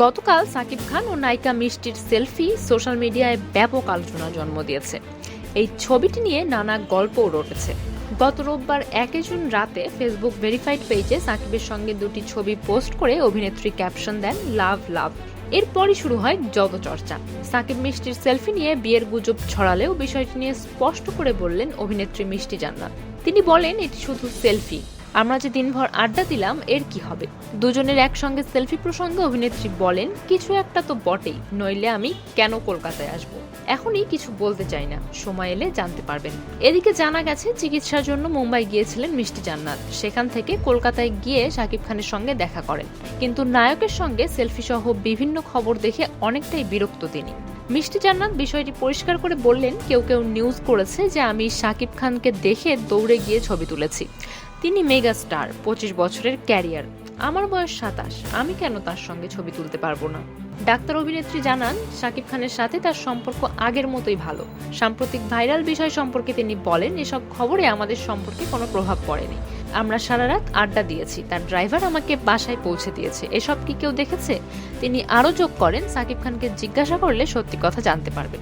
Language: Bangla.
গতকাল সাকিব খান ও নায়িকা মিষ্টির সেলফি, সোশ্যাল মিডিয়ায় ব্যাপক আলোচনা জন্ম দিয়েছে। এই ছবিটি নিয়ে নানা গল্পও রটেছে। গত রোববার একই জুন রাতে ফেসবুক ভেরিফাইড পেজে সাকিবের সঙ্গে দুটি ছবি পোস্ট করে অভিনেত্রী ক্যাপশন দেন লাভ লাভ। এরপরই শুরু হয় যত চর্চা সাকিব মিষ্টির সেলফি নিয়ে বিয়ের গুজব ছড়ালেও বিষয়টি নিয়ে স্পষ্ট করে বললেন অভিনেত্রী মিষ্টি জান্নাত। তিনি বলেন, এটি শুধু সেলফি আমরা যে দিনভর আড্ডা দিলাম, এর কি হবে? দুজনের একসঙ্গে সেলফি প্রসঙ্গে অভিনেত্রী বলেন, কিছু একটা তো বটেই, নইলে আমি কেন কলকাতায় আসব? এখনই কিছু বলতে চাই না, সময় এলে জানতে পারবেন। এদিকে জানা গেছে, চিকিৎসার জন্য মুম্বাই গিয়েছিলেন মিষ্টি জান্নাত। সেখান থেকে কলকাতায় গিয়ে শাকিব খানের সঙ্গে দেখা করেন। কিন্তু নায়কের সঙ্গে সেলফি সহ বিভিন্ন খবর দেখে অনেকটাই বিরক্ত তিনি। মিষ্টি জান্নাত বিষয়টি পরিষ্কার করে বললেন, কেউ কেউ নিউজ করেছে যে আমি শাকিব খানকে দেখে দৌড়ে গিয়ে ছবি তুলেছি। তিনি মেগা স্টার পঁচিশ বছরের ক্যারিয়ার। আমার বয়স সাতাশ, আমি কেন তার সঙ্গে ছবি তুলতে পারব না? ডাক্তার অভিনেত্রী জানান, শাকিব খানের সাথে তার সম্পর্ক আগের মতোই ভালো। সাম্প্রতিক ভাইরাল বিষয় সম্পর্কে তিনি বলেন, এসব খবরে আমাদের সম্পর্কে কোনো প্রভাব পড়েনি। আমরা সারা রাত আড্ডা দিয়েছি, তার ড্রাইভার আমাকে বাসায় পৌঁছে দিয়েছে। এসব কি কেউ দেখেছে? তিনি আরও যোগ করেন সাকিব খানকে জিজ্ঞাসা করলে সত্যি কথা জানতে পারবেন।